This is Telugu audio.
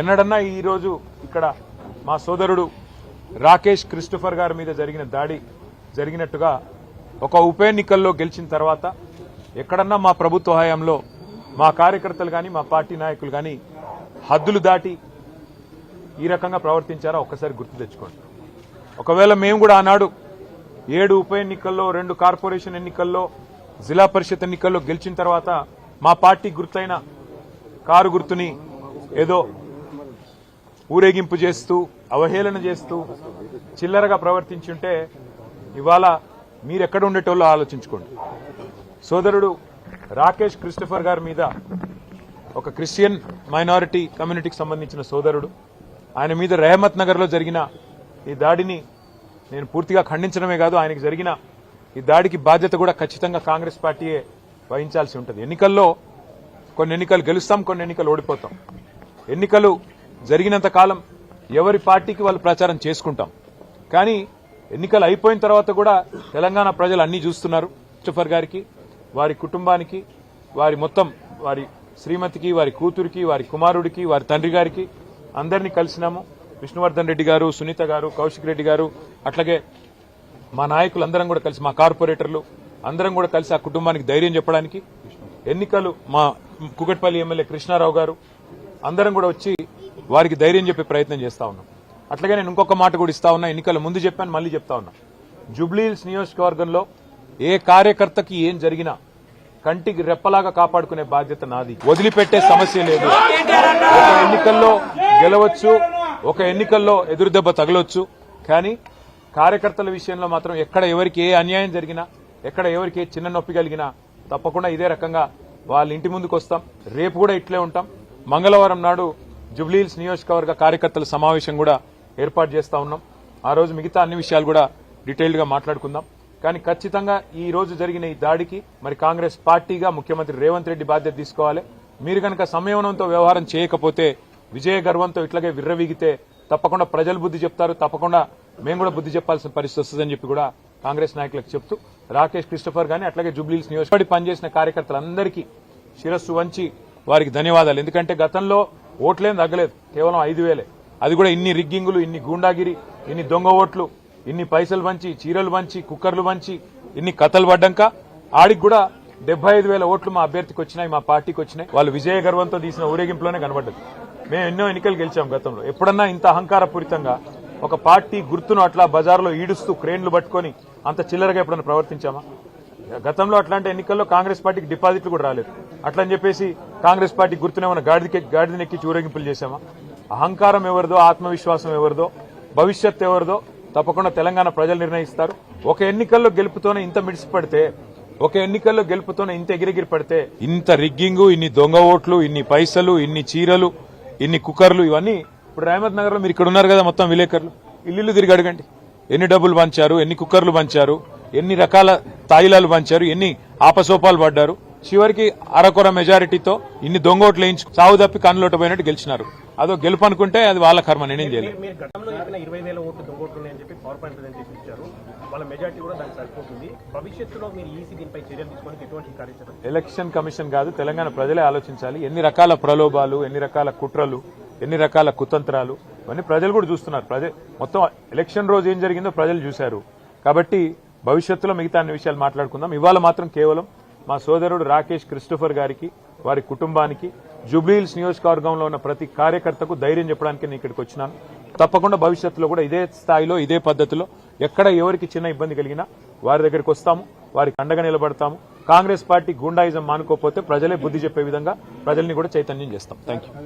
ఎన్నడన్నా ఈరోజు ఇక్కడ మా సోదరుడు రాకేష్ క్రిస్టఫర్ గారి మీద జరిగిన దాడి జరిగినట్టుగా ఒక ఉప ఎన్నికల్లో గెలిచిన తర్వాత ఎక్కడన్నా మా ప్రభుత్వ హయాంలో మా కార్యకర్తలు కానీ మా పార్టీ నాయకులు కానీ హద్దులు దాటి ఈ రకంగా ప్రవర్తించారా ఒక్కసారి గుర్తు తెచ్చుకోండి. ఒకవేళ మేము కూడా ఆనాడు ఏడు ఉప ఎన్నికల్లో రెండు కార్పొరేషన్ ఎన్నికల్లో జిల్లా పరిషత్ ఎన్నికల్లో గెలిచిన తర్వాత మా పార్టీ గుర్తైన కారు గుర్తుని ఏదో ఊరేగింపు చేస్తూ అవహేళన చేస్తూ చిల్లరగా ప్రవర్తించి ఉంటే ఇవాళ మీరెక్కడ ఉండేటోళ్ళో ఆలోచించుకోండి. సోదరుడు రాకేష్ క్రిస్టఫర్ గారి మీద ఒక క్రిస్టియన్ మైనారిటీ కమ్యూనిటీకి సంబంధించిన సోదరుడు ఆయన మీద రెహమత్ నగర్లో జరిగిన ఈ దాడిని నేను పూర్తిగా ఖండించడమే కాదు ఆయనకి జరిగిన ఈ దాడికి బాధ్యత కూడా ఖచ్చితంగా కాంగ్రెస్ పార్టీయే వహించాల్సి ఉంటుంది. ఎన్నికల్లో కొన్ని ఎన్నికలు గెలుస్తాం కొన్ని ఎన్నికలు ఓడిపోతాం. ఎన్నికలు జరిగినంత కాలం ఎవరి పార్టీకి వాళ్ళు ప్రచారం చేసుకుంటాం. కానీ ఎన్నికలు అయిపోయిన తర్వాత కూడా తెలంగాణ ప్రజలు అన్నీ చూస్తున్నారు. క్రిస్టఫర్ గారికి వారి కుటుంబానికి వారి మొత్తం వారి శ్రీమతికి వారి కూతురికి వారి కుమారుడికి వారి తండ్రి గారికి అందరినీ కలిసినాము. విష్ణువర్ధన్ రెడ్డి గారు సునీత గారు కౌశిక్ రెడ్డి గారు అట్లాగే మా నాయకులు అందరం కూడా కలిసి మా కార్పొరేటర్లు అందరం కూడా కలిసి ఆ కుటుంబానికి ధైర్యం చెప్పడానికి ఎన్నికలు మా కుకట్పల్లి ఎమ్మెల్యే కృష్ణారావు గారు అందరం కూడా వచ్చి వారికి ధైర్యం చెప్పే ప్రయత్నం చేస్తా ఉన్నాం. అట్లాగే నేను ఇంకొక మాట కూడా ఇస్తా ఉన్నా ఎన్నికల ముందు చెప్పాను మళ్ళీ చెప్తా ఉన్నా. జుబ్లీహిల్స్ నియోజకవర్గంలో ఏ కార్యకర్తకి ఏం జరిగినా కంటికి రెప్పలాగా కాపాడుకునే బాధ్యత నాది. వదిలిపెట్టే సమస్య లేదు. ఒక ఎన్నికల్లో గెలవచ్చు ఒక ఎన్నికల్లో ఎదురుదెబ్బ తగలొచ్చు. కానీ కార్యకర్తల విషయంలో మాత్రం ఎక్కడ ఎవరికి ఏ అన్యాయం జరిగినా ఎక్కడ ఎవరికి ఏ చిన్న నొప్పి కలిగినా తప్పకుండా ఇదే రకంగా వాళ్ళ ఇంటి ముందుకు వస్తాం రేపు కూడా ఇట్లే ఉంటాం. మంగళవారం నాడు జుబ్లీహిల్స్ నియోజకవర్గ కార్యకర్తల సమావేశం కూడా ఏర్పాటు చేస్తా ఉన్నాం. ఆ రోజు మిగతా అన్ని విషయాలు కూడా డీటెయిల్డ్గా మాట్లాడుకుందాం. కానీ ఖచ్చితంగా ఈ రోజు జరిగిన ఈ దాడికి మరి కాంగ్రెస్ పార్టీగా ముఖ్యమంత్రి రేవంత్ రెడ్డి బాధ్యత తీసుకోవాలి. మీరు కనుక సంయమనంతో వ్యవహారం చేయకపోతే విజయ గర్వంతో ఇట్లాగే విర్రవీగితే తప్పకుండా ప్రజలు బుద్ధి చెప్తారు. తప్పకుండా మేము కూడా బుద్ధి చెప్పాల్సిన పరిస్థితి వస్తుందని చెప్పి కూడా కాంగ్రెస్ నాయకులకు చెప్తూ రాకేష్ క్రిస్టఫర్ గాని అట్లాగే జూబ్లీస్ నియోజకవర్గ పనిచేసిన కార్యకర్తలందరికీ శిరస్సు వంచి వారికి ధన్యవాదాలు. ఎందుకంటే గతంలో ఓట్లేం తగ్గలేదు. కేవలం ఐదు వేలే. అది కూడా ఇన్ని రిగ్గింగులు ఇన్ని గూండాగిరి ఇన్ని దొంగ ఓట్లు ఇన్ని పైసలు పంచి చీరలు పంచి కుక్కర్లు పంచి ఇన్ని కథలు పడ్డాక ఆడికి కూడా డెబ్బై ఐదు వేల ఓట్లు మా అభ్యర్థికి వచ్చినాయి మా పార్టీకి వచ్చినాయి. వాళ్ళు విజయ గర్వంతో తీసిన ఊరేగింపులోనే కనబడ్డది. మేము ఎన్నో ఎన్నికలు గెలిచాం గతంలో. ఎప్పుడన్నా ఇంత అహంకారపూరితంగా ఒక పార్టీ గుర్తును అట్లా బజార్లో ఈడుస్తూ క్రేన్లు పట్టుకొని అంత చిల్లరగా ఎప్పుడన్నా ప్రవర్తించామా? గతంలో అట్లాంటి ఎన్నికల్లో కాంగ్రెస్ పార్టీకి డిపాజిట్లు కూడా రాలేదు. అట్లని చెప్పేసి కాంగ్రెస్ పార్టీ గుర్తునేమన్నా గాడిదకి గాడిదనెక్కి ఊరేగింపులు చేశామా? అహంకారం ఎవరిదో ఆత్మవిశ్వాసం ఎవరిదో భవిష్యత్ ఎవరిదో తప్పకుండా తెలంగాణ ప్రజలు నిర్ణయిస్తారు. ఒక ఎన్నికల్లో గెలుపుతోనే ఇంత మిడిసిపడితే ఒక ఎన్నికల్లో గెలుపుతోనే ఇంత ఎగిరెగిరి పడితే ఇంత రిగ్గింగు ఇన్ని దొంగ ఓట్లు ఇన్ని పైసలు ఇన్ని చీరలు ఇన్ని కుక్కర్లు ఇవన్నీ ఇప్పుడు రహమద్ నగర్లో మీరు ఇక్కడ ఉన్నారు కదా మొత్తం విలేకరులు. ఇల్లు తిరిగి అడగండి. ఎన్ని డబ్బులు పంచారు ఎన్ని కుక్కర్లు పంచారు ఎన్ని రకాల తాయిలాలు పంచారు ఎన్ని ఆపసోపాలు పడ్డారు. చివరికి అరకొర మెజారిటీతో ఇన్ని దొంగ ఓట్లు వేయించు చావు తప్పి కన్నులోట పోయినట్టు గెలిచినారు. అదో గెలుపు అనుకుంటే అది వాళ్ళ కర్మ నేనేం చేయలేదు దొంగోట్లు ఎలక్షన్ కమిషన్ కాదు తెలంగాణ ప్రజలే ఆలోచించాలి. ఎన్ని రకాల ప్రలోభాలు ఎన్ని రకాల కుట్రలు ఎన్ని రకాల కుతంత్రాలు ఇవన్నీ ప్రజలు కూడా చూస్తున్నారు. ప్రజ మొత్తం ఎలక్షన్ రోజు ఏం జరిగిందో ప్రజలు చూశారు. కాబట్టి భవిష్యత్తులో మిగతా అన్ని విషయాలు మాట్లాడుకుందాం. ఇవాళ మాత్రం కేవలం మా సోదరుడు రాకేష్ క్రిస్టోఫర్ గారికి వారి కుటుంబానికి జూబ్లీహిల్స్ నియోజకవర్గంలో ఉన్న ప్రతి కార్యకర్తకు ధైర్యం చెప్పడానికి నేను ఇక్కడికి వచ్చినాను. తప్పకుండా భవిష్యత్తులో కూడా ఇదే స్థాయిలో ఇదే పద్ధతిలో ఎక్కడ ఎవరికి చిన్న ఇబ్బంది కలిగినా వారి దగ్గరికి వస్తాము వారికి అండగా నిలబడతాము. కాంగ్రెస్ పార్టీ గుండాయిజం మానుకోపోతే ప్రజలే బుద్ధి చెప్పే విధంగా ప్రజల్ని కూడా చైతన్యం చేస్తాం. Thank you